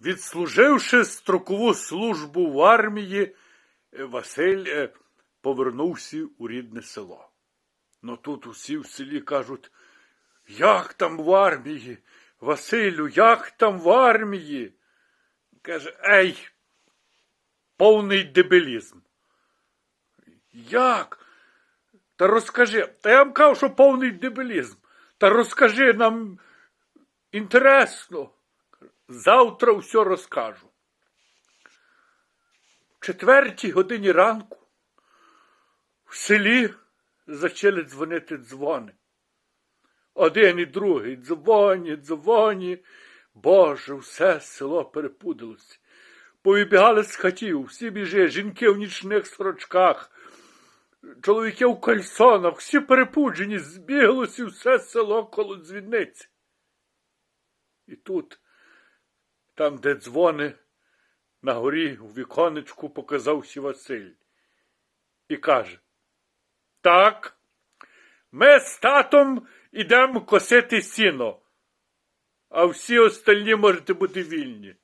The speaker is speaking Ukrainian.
Відслуживши строкову службу в армії, е, Василь е, повернувся у рідне село. Ну тут усі в селі кажуть, як там в армії? Василю, як там в армії? Каже, ей, повний дебілізм. Як? Та розкажи, та я вам кажу, що повний дебілізм. Та розкажи нам інтересно. Завтра все розкажу. В четвертій годині ранку в селі почали дзвонити дзвони. Один і другий дзвоні, дзвоні. Боже, все село перепудилося. Повибігали з хатів, всі біжи, жінки в нічних сорочках, чоловіки в кальсонах, всі перепуджені, збіглося все село коло дзвіниці. І тут, там, де дзвони, на горі у віконечку показався Василь і каже: Так, ми з татом ідемо косити сіно, а всі остальні можете бути вільні.